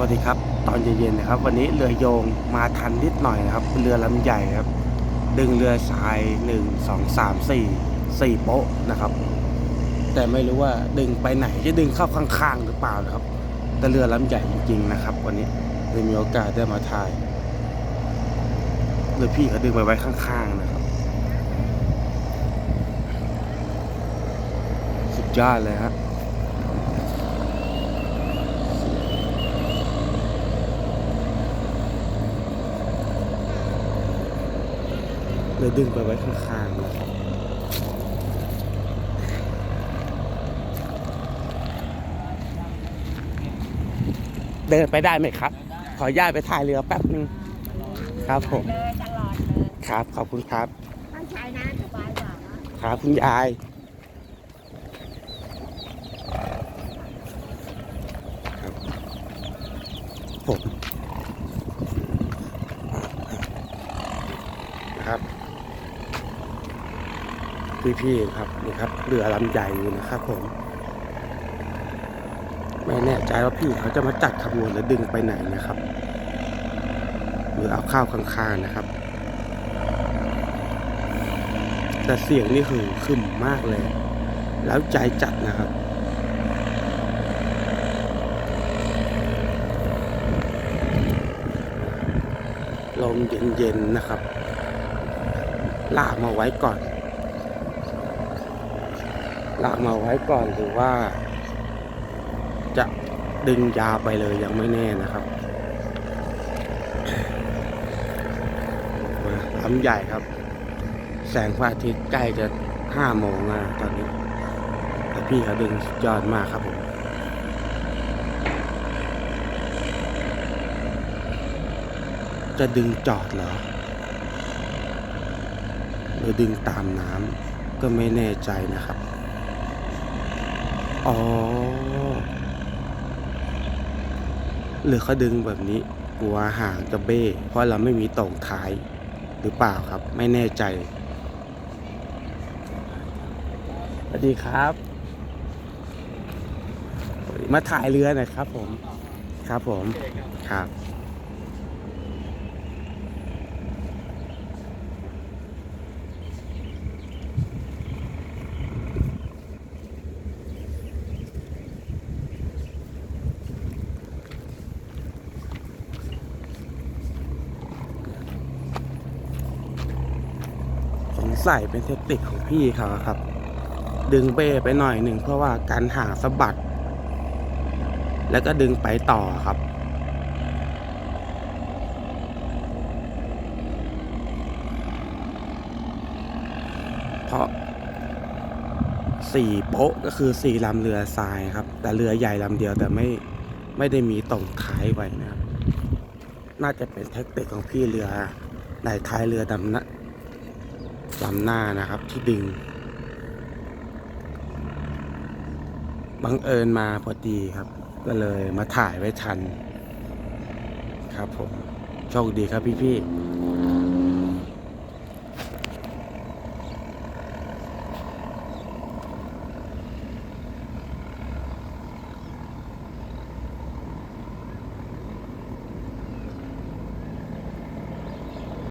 สวัสดีครับ ตอนเย็นๆนะครับ วันนี้เรือโยงมาทันนิดหน่อยนะครับเรือลำใหญ่ครับ ดึงเรือทรายหนึ่งสองสามสี่สี่โป๊ะนะครับ แต่ไม่รู้ว่าดึงไปไหนจะดึงเข้าข้างๆหรือเปล่านะครับ แต่เรือลำใหญ่จริงๆนะครับ วันนี้เลยมีโอกาสได้มาถ่ายเรือพี่เขาดึงไปไว้ข้างๆนะครับ สุดยอดเลยครับ เลย ดึงไปไว้ข้างๆนะครับเดินไปได้ไหมครับ ขออนุญาตไปถ่ายเรือแป๊บนึงครับผมเลยตลอดเลยครับขอบคุณครับต้องใช้น้ำสบายกว่านะครับคุณยายครับผมนะครับ พี่ๆครับนี่ครับเรือลำใหญ่อยู่นะครับผม ไม่แน่ใจว่าพี่เขาจะมาจัดขบวนหรือดึงไปไหนนะครับหรือเอาข้าวข้างๆนะครับ แต่เสียงนี่คือขึ้นมากเลย แล้วใจจัดนะครับลมเย็นๆนะครับ ลากมาไว้ก่อน ลากมาไว้ก่อนหรือว่า จะดึงยาวไปเลยยังไม่แน่นะครับลำใหญ่ครับ แสงพระอาทิตย์ใกล้จะห้าโมงแล้วตอนนี้ แต่พี่เขาดึงยอดมากครับผมจะดึงจอดเหรอ หรือดึงตามน้ำก็ไม่แน่ใจนะครับ อ๋อ หรือเขาดึงแบบนี้กลัวห่างจะเบ้เพราะเราไม่มีตรงท้ายหรือเปล่าครับ ไม่แน่ใจสวัสดีครับ มาถ่ายเรือหน่อยครับผม ครับผม ครับ สงสัยเป็นเทคนิคของพี่เขาครับ ดึงเบ้ไปหน่อยหนึ่งเพื่อว่าการห่างสะบัด แล้วก็ดึงไปต่อครับ เพราะสี่โป๊ะก็คือสี่ลำเรือทรายครับ แต่เรือใหญ่ลำเดียวแต่ไม่ไม่ได้มีตรงท้ายไว้นะครับ น่าจะเป็นเทคนิคของพี่เรือในท้ายเรือดำนะ ลำหน้านะครับที่ดึง บังเอิญมาพอดีครับ ก็เลยมาถ่ายไว้ทัน ครับผม โชคดีครับพี่ๆ